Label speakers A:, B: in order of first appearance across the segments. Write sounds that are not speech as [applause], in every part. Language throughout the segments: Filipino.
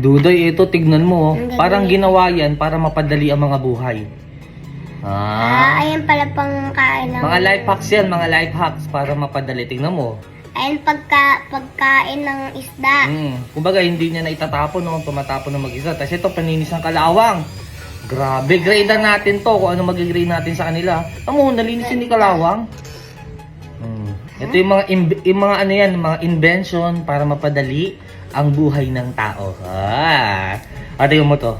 A: Dudoy, ito, tignan mo. oh.
B: Ang.
A: Parang ginawa yan para mapadali ang mga buhay.
B: Ah,
A: Ah.
B: ayan pala pang kain ng...
A: Mga life hacks yan, mga life hacks para mapadali. Tignan mo.
B: Ayan pagka, pagkain ng isda.
A: Mm. Kumbaga, hindi niya na itatapon no, tumatapon ng mag-isa. Tapos ito, paninis ng kalawang. Grabe, grade natin to kung ano mag-grade natin sa kanila. Amo, nalinisin ni kalawang. Ito yung mga, yung mga ano yan, mga invention para mapadali ang buhay ng tao. Ah. Ate mo to.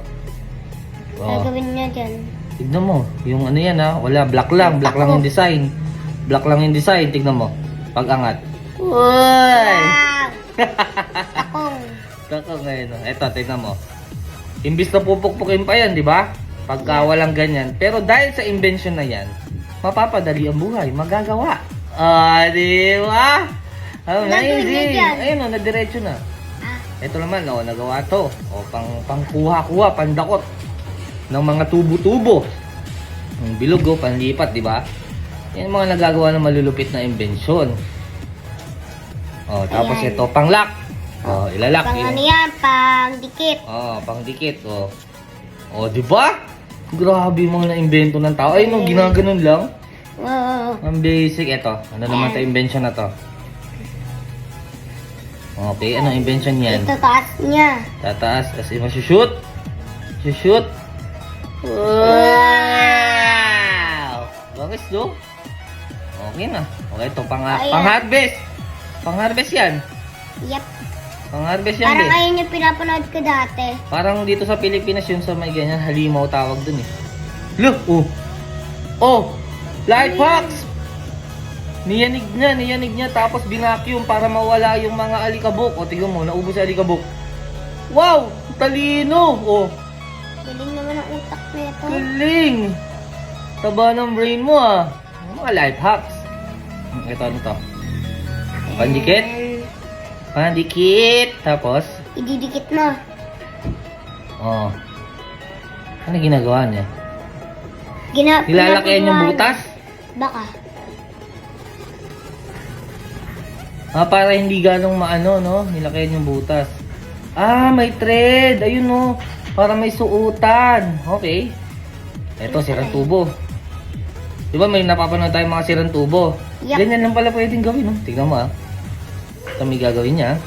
A: Oh.
B: Gagawin niya dyan.
A: Tignan mo, yung ano yan ha, wala, black lang, black lang yung design. Black lang yung design, tignan mo. Pag-angat. Uy!
B: Wow! [laughs] Takong.
A: Kako ngayon. oh. Eto, tignan mo. Imbis na pupukpukin pa yan, di ba? Pagka walang ganyan. Pero dahil sa invention na yan, mapapadali ang buhay, magagawa. Ah, di ba?
B: Gagawin niya
A: Amazing!
B: dyan.
A: Ayun o, nadiretso na.
B: Ah,
A: Ito naman, oh, nagawa to. O, pang, pang kuha-kuha, pandakot ng mga tubo-tubo. Ang bilog, oh, panlipat, di ba? Yan mga nagagawa ng malulupit na imbensyon. Oh, tapos
B: Ayan.
A: ito, pang-lock. Oh, ilalak.
B: pang ano yan, pang dikit.
A: Oh, pang dikit, oh. Oh, di ba? Grabe yung mga na-invento ng tao. Ay, no, ginaganon lang.
B: Wow.
A: Ang basic, ito. Ano naman ta invention na to? Okay, ano invention yan?
B: Ito taas niya.
A: Tataas, kasi masushoot. Shoot. Wow! Bakit do? Okay na. Okay, ito pang,
B: Ayan.
A: pang harvest. Pang harvest yan.
B: Yep.
A: Pang harvest yan,
B: Parang
A: be.
B: ayun yung pinapanood ko dati.
A: Parang dito sa Pilipinas yun sa may ganyan, halimaw tawag dun eh. Look, oh. Oh, life hacks. Niyanig niya, niyanig niya tapos binacuum para mawala yung mga alikabok. O, tignan mo, naubos sa alikabok. Wow, talino. Oh,
B: Galing naman ang utak na ito.
A: galing. Taba ng brain mo ah. Mga life hacks. Ito, ano to? Pandikit?
B: Ayan.
A: Pandikit. Tapos,
B: Ididikit mo.
A: oh. Ano ginagawa niya?
B: Gina
A: Nilalakihan yung butas?
B: Baka.
A: Ah, para hindi ganong maano, no? Nilakayan yung butas. Ah, may thread. Ayun, no? Para may suutan. Okay. Ito, sirang tubo. Di ba may napapanood tayong mga sirang tubo?
B: Yup.
A: Ganyan lang pala pwedeng gawin, no? Tignan mo, ah. Ito may gagawin niya.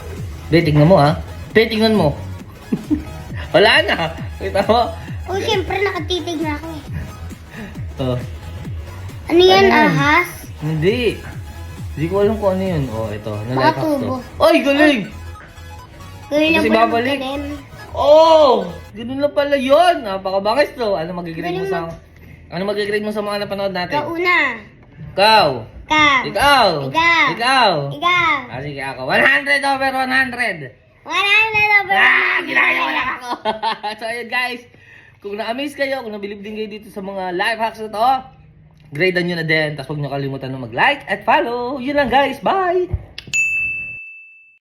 A: Be, tignan mo, ah. Be, tignan mo. [laughs] Wala na. Kita mo?
B: Oh, siyempre nakatitig na ako eh.
A: Oh.
B: Ano yan,
A: Ayan.
B: ahas?
A: Hindi. Hindi ko alam kung ano yun. Oh, ito.
B: Baka
A: Nalifehack to.
B: tubo.
A: Ay, galing!
B: Gawin lang
A: Kasi
B: po
A: babalik. Oh! Ganun lang pala yun. Napakabangis to. Ano mag-grade mo sa... Ano mag-grade mo sa mga napanood natin?
B: Kauna.
A: Ikaw!
B: Ka.
A: Ikaw!
B: Ikaw.
A: Ikaw!
B: Ikaw.
A: Ah, sige ako. 100 over 100!
B: 100 over.
A: Ah! Ginaya ko lang ako! [laughs] so, ayun guys. Kung na-amaze kayo, kung nabilib din kayo dito sa mga life hacks na to, gradean nyo na din. Tapos huwag nyo kalimutan na mag-like at follow. Yun lang guys. Bye!